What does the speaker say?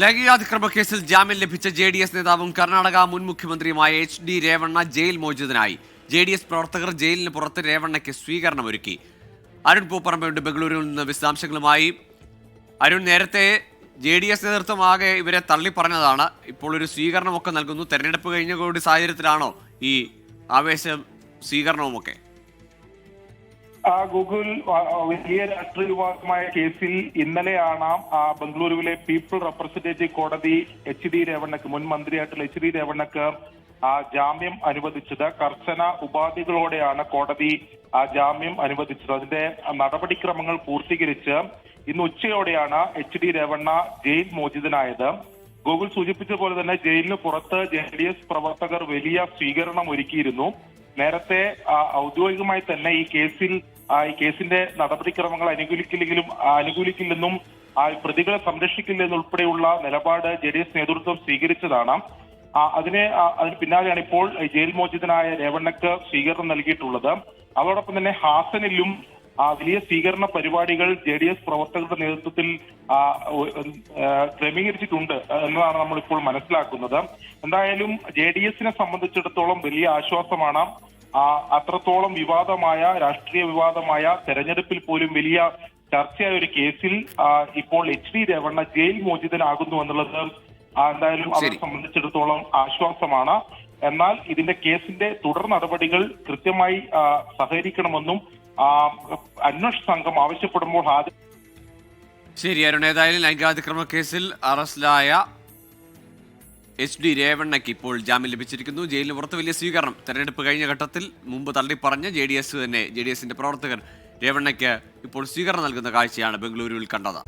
ലൈംഗികാതിക്രമ കേസിൽ ജാമ്യം ലഭിച്ച ജെ ഡി എസ് നേതാവും കർണാടക മുൻ മുഖ്യമന്ത്രിയുമായ എച്ച് ഡി രേവണ്ണ ജയിൽ മോചിതനായി. ജെ ഡി എസ് പ്രവർത്തകർ ജയിലിന് പുറത്ത് രേവണ്ണയ്ക്ക് സ്വീകരണമൊരുക്കി. അരുൺ പൂപ്പറമ്പയുണ്ട് ബംഗളൂരുവിൽ നിന്ന് വിശദാംശങ്ങളുമായി. അരുൺ നേരത്തെ ജെ ഡി എസ് നേതൃത്വം ആകെ ഇവരെ തള്ളിപ്പറഞ്ഞതാണ്. ഇപ്പോൾ ഒരു സ്വീകരണമൊക്കെ നൽകുന്നു. തെരഞ്ഞെടുപ്പ് കഴിഞ്ഞ കൂടി സാഹചര്യത്തിലാണോ ഈ ആവേശം സ്വീകരണവുമൊക്കെ? ആ, ഗൂഗിൾ വലിയ രാഷ്ട്രീയ വിവാദമായ കേസിൽ ഇന്നലെയാണ് ആ, ബംഗളൂരുവിലെ പീപ്പിൾ റെപ്രസെന്റേറ്റീവ് കോടതി എച്ച് ഡി രേവണ്ണക്ക് മുൻ മന്ത്രിയായിട്ടുള്ള എച്ച് ഡി രേവണ്ണക്ക് ആ, ജാമ്യം അനുവദിച്ചത്. കർശന ഉപാധികളോടെയാണ് കോടതി ആ ജാമ്യം അനുവദിച്ചത്. അതിന്റെ നടപടിക്രമങ്ങൾ പൂർത്തീകരിച്ച് ഇന്ന് ഉച്ചയോടെയാണ് എച്ച് ഡി രേവണ്ണ ജയിൽ മോചിതനായത്. ഗൂഗിൾ സൂചിപ്പിച്ച പോലെ തന്നെ ജയിലിന് പുറത്ത് ജെ ഡി എസ് പ്രവർത്തകർ വലിയ സ്വീകരണം ഒരുക്കിയിരുന്നു. നേരത്തെ ഔദ്യോഗികമായി തന്നെ ഈ കേസിൽ ഈ കേസിന്റെ നടപടിക്രമങ്ങൾ അനുകൂലിക്കില്ലെങ്കിലും അനുകൂലിക്കില്ലെന്നും ആ, പ്രതികളെ സംരക്ഷിക്കില്ലെന്നുൾപ്പെടെയുള്ള നിലപാട് ജെ ഡി എസ് നേതൃത്വം സ്വീകരിച്ചതാണ്. ആ, അതിനെ ആ, അതിന് പിന്നാലെയാണ് ഇപ്പോൾ ജയിൽ മോചിതനായ രേവണ്ണക്ക് സ്വീകരണം നൽകിയിട്ടുള്ളത്. അതോടൊപ്പം തന്നെ ഹാസനിലും ആ, വലിയ സ്വീകരണ പരിപാടികൾ ജെ ഡി എസ് പ്രവർത്തകരുടെ നേതൃത്വത്തിൽ ആ, ക്രമീകരിച്ചിട്ടുണ്ട് എന്നതാണ് നമ്മൾ ഇപ്പോൾ മനസ്സിലാക്കുന്നത്. എന്തായാലും ജെ ഡി എസിനെ സംബന്ധിച്ചിടത്തോളം വലിയ ആശ്വാസമാണ്. ആ, അത്രത്തോളം വിവാദമായ രാഷ്ട്രീയ വിവാദമായ തെരഞ്ഞെടുപ്പിൽ പോലും വലിയ ചർച്ചയായ ഒരു കേസിൽ ഇപ്പോൾ എച്ച് ഡി രമണ്ണ ജയിൽ മോചിതനാകുന്നു എന്നുള്ളത് എന്തായാലും അവരെ. സംബന്ധിച്ചിടത്തോളം ആശ്വാസമാണ് എന്നാൽ ഇതിന്റെ കേസിന്റെ തുടർ നടപടികൾ കൃത്യമായി സഹകരിക്കണമെന്നും അന്വേഷണ സംഘം ആവശ്യപ്പെടുമ്പോൾ ഹാജർ ശരി അരുൺ ഏതായാലും ലൈംഗികാതിക്രമ കേസിൽ അറസ്റ്റിലായ എച്ച് ഡി രേവണ്ണയ്ക്ക് ഇപ്പോൾ ജാമ്യം ലഭിച്ചിരിക്കുന്നു. ജയിലിന് പുറത്ത് വലിയ സ്വീകരണം. തെരഞ്ഞെടുപ്പ് കഴിഞ്ഞ ഘട്ടത്തിൽ മുമ്പ് തള്ളിപ്പറഞ്ഞ് ജെ ഡി എസ് തന്നെ ജെ ഡി എസിന്റെ പ്രവർത്തകർ രേവണ്ണയ്ക്ക് ഇപ്പോൾ സ്വീകരണം നൽകുന്ന കാഴ്ചയാണ് ബംഗളൂരുവിൽ കണ്ടത്.